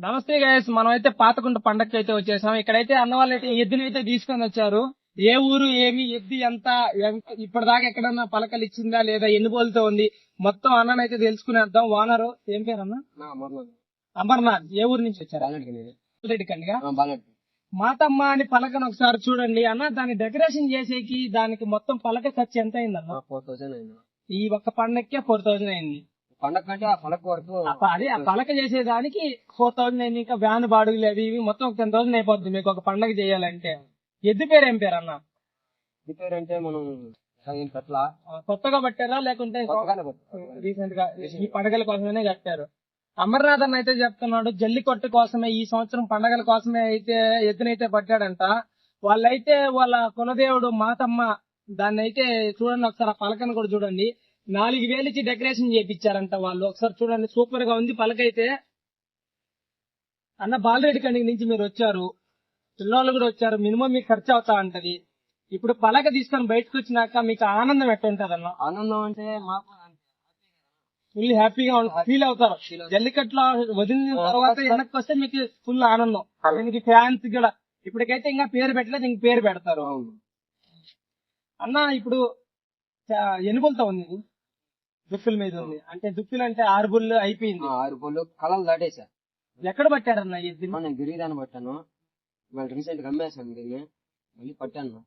నమస్తే గైస్ మనం అయితే పాతకుంట పండక్కి అయితే వచ్చేసాం. ఇక్కడైతే అన్న వాళ్ళు అయితే ఎద్దునైతే తీసుకొని వచ్చారు. ఏ ఊరు ఏమి ఎద్దు ఎంత ఇప్పటిదాకా ఎక్కడన్నా పలకలు ఇచ్చిందా లేదా ఎన్ని బోల్తో ఉంది మొత్తం అన్ననైతే తెలుసుకునేద్దాం ఓనరు ఏం పేరు అన్న? అమర్నాథ్. ఏ ఊరు నుంచి వచ్చారు? మాతమ్మ అని పలకను ఒకసారి చూడండి. అన్న దాన్ని డెకరేషన్ చేసేకి దానికి మొత్తం పలక ఖర్చు ఎంత అయిందన్న ఫోర్ థౌసండ్ అయింది. ఈ ఒక్క పండక్కే ఫోర్ థౌసండ్ అయింది. పండగ కంటే ఆ పలక వరకు అదే ఆ పలక చేసేదానికి ఫోర్ థౌసండ్ అయింది ఇంకా వ్యాన్ బాడుగులు అవి ఇవి మొత్తం ఒక టెన్ థౌసండ్ అయిపోద్ది మీకు ఒక పండగ చేయాలంటే. ఎద్దు పేరు ఏం పేరు అన్న? రిపేర్ అంటే మనం కట్ల. కొత్తగా పట్టారా లేకుంటే. రీసెంట్గా ఈ పండగల కోసమే కట్టారు. అమర్నాథ్ అన్న అయితే చెప్తున్నాడు జల్లికొట్టు కోసమే ఈ సంవత్సరం పండగల కోసమే అయితే ఎద్దునైతే పట్టాడంట. వాళ్ళైతే వాళ్ళ కులదేవుడు మాతమ్మ దాన్ని అయితే చూడండి ఒకసారి ఆ పలకను కూడా చూడండి. నాలుగు వేలు ఇచ్చి డెకరేషన్ చేపించారంట వాళ్ళు. ఒకసారి చూడండి సూపర్గా ఉంది. పలక అయితే అన్న బాలరెడ్డి కండి నుంచి మీరు వచ్చారు. పిల్లలు కూడా వచ్చారు. మినిమం మీకు ఖర్చు అవుతా ఉంటది. ఇప్పుడు పలక తీసుకొని బయటకు వచ్చినాక మీకు ఆనందం ఎట్లా ఉంటది అన్న? ఆనందం అంటే మాకు ఫుల్ హ్యాపీగా ఫీల్ అవుతారు. జల్లికట్లో వదిలిన తర్వాత వెనక్కి వస్తే మీకు ఫుల్ ఆనందం. దీనికి ఫ్యాన్స్ కూడా. ఇప్పటికైతే ఇంకా పేరు పెట్టలేదు ఇంక పేరు పెడతారు. అన్న ఇప్పుడు ఎనుగులతో ఉంది. దుక్కుల మీద ఉంది. అంటే దుక్కులు అంటే ఆరు బుల్లు అయిపోయింది. ఆరు పళ్ళు కలలు దాటేసా ఎక్కడ పట్టారన్న ఇది నేను గిరిదాన్ని పట్టాను. మళ్ళీ రీసెంట్గా అమ్మేసాను దీన్ని మళ్ళీ పట్టాను.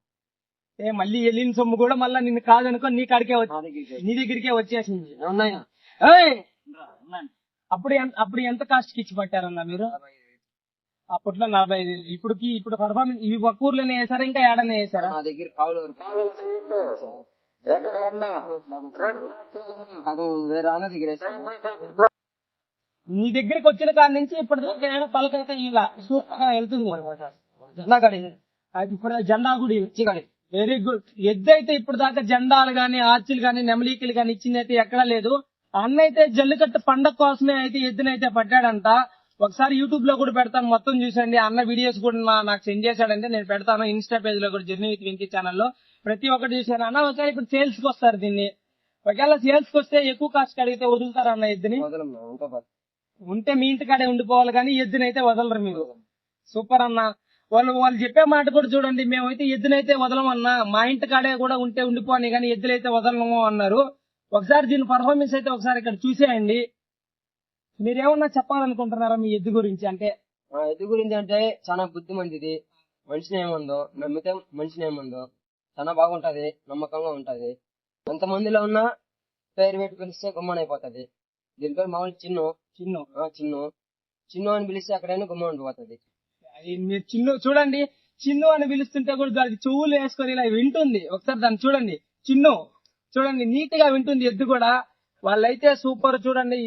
ఏ మళ్ళీ వెళ్ళిన సొమ్ము కూడా మళ్ళీ నిన్ను కాదనుకో నీ కాడికే వచ్చి నా దగ్గరికి వచ్చేసింది. ఉన్నాయా! అప్పుడు అప్పుడు ఎంత కాస్ట్కి ఇచ్చి పట్టారన్న మీరు? అప్పట్లో నలభై ఐదు ఇప్పుడుకి ఇప్పుడు పర్ఫార్మెన్స్ ఇవి ఒక్క ఊర్లోనే వేసారా ఇంకా ఏడనే వేసారా నా దగ్గర కావులు నీ దగ్గరికి వచ్చిన కాడి నుంచి ఇప్పటి దాకా పలకైతే ఇలా సూపర్ వెళ్తుంది జెండా గడి అది ఇప్పుడు జెండా గుడి చిగాడి. వెరీ గుడ్ ఎద్దు అయితే ఇప్పుడు దాకా జెండాలు గాని ఆర్చిలు గాని నెమలీకలు గాని ఇచ్చిందైతే ఎక్కడా లేదు. అన్నైతే జల్లికట్టు పండగ కోసమే అయితే ఎద్దునైతే పట్టాడంట ఒకసారి యూట్యూబ్లో కూడా పెడతాను. మొత్తం చూసండి అన్న వీడియోస్ కూడా నాకు సెండ్ చేశాడంటే నేను పెడతాను. ఇన్స్టా పేజ్లో కూడా జర్నీ విత్ వెంకీ ఛానల్లో ప్రతి ఒక్కటి చూసాను అన్న ఒకసారి ఇప్పుడు సేల్స్కి వస్తారు దీన్ని. ఒకవేళ సేల్స్కి వస్తే ఎక్కువ కాస్ట్ అడిగితే వదులుతారా అన్న పది. ఉంటే మీ ఇంటికాడే ఉండిపోవాలి కానీ ఎద్దునైతే వదలరు మీరు. సూపర్ అన్న. వాళ్ళు వాళ్ళు చెప్పే మాట కూడా చూడండి. మేమైతే ఎద్దునైతే వదలమన్నా మా ఇంటికాడే కూడా ఉంటే ఉండిపోని కానీ ఎద్దులైతే వదలము అన్నారు. ఒకసారి దీని పర్ఫార్మెన్స్ అయితే ఒకసారి ఇక్కడ చూసేయండి. మీరేమన్నా చెప్పాలనుకుంటున్నారా మీ ఎద్దు గురించి? అంటే ఆ ఎద్దు గురించి అంటే చాలా బుద్ధిమంతిది మనిషిని ఏముందో నమ్మితే మనిషిని ఏముందో చాలా బాగుంటది నమ్మకంగా ఉంటది. ఎంత మందిలో ఉన్నా పేరు పెట్టి పిలిస్తే గుమ్మనైపోతది దీని పేరు మామూలు చిన్ను. చిన్ను. ఆ చిన్ను. చిన్ను అని పిలిస్తే అక్కడైనా గుమ్మ ఉండిపోతది అది మీరు చిన్ను చూడండి. చిన్ను అని పిలుస్తుంటే కూడా దానికి చెవులు వేసుకొని ఇలా వింటుంది. ఒకసారి దాన్ని చూడండి. చిన్ను. చూడండి నీట్గా వింటుంది ఎద్దు కూడా. వాళ్ళైతే సూపర్ చూడండి.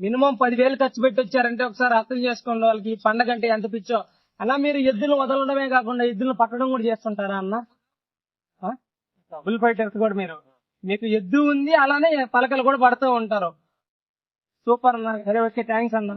మినిమం పదివేలు ఖర్చు పెట్టి వచ్చారంటే ఒకసారి అర్థం చేసుకోండి వాళ్ళకి పండగ అంటే ఎంత పిచ్చో. అలా మీరు ఎద్దులు వదలడమే కాకుండా ఎద్దులను పట్టడం కూడా చేస్తుంటారా అన్న? డబుల్ ఫైటర్స్ కూడా మీరు. మీకు ఎద్దు ఉంది అలానే పలకలు కూడా పడుతూ ఉంటారు. సూపర్ అన్న సరే ఓకే థ్యాంక్స్ అన్న.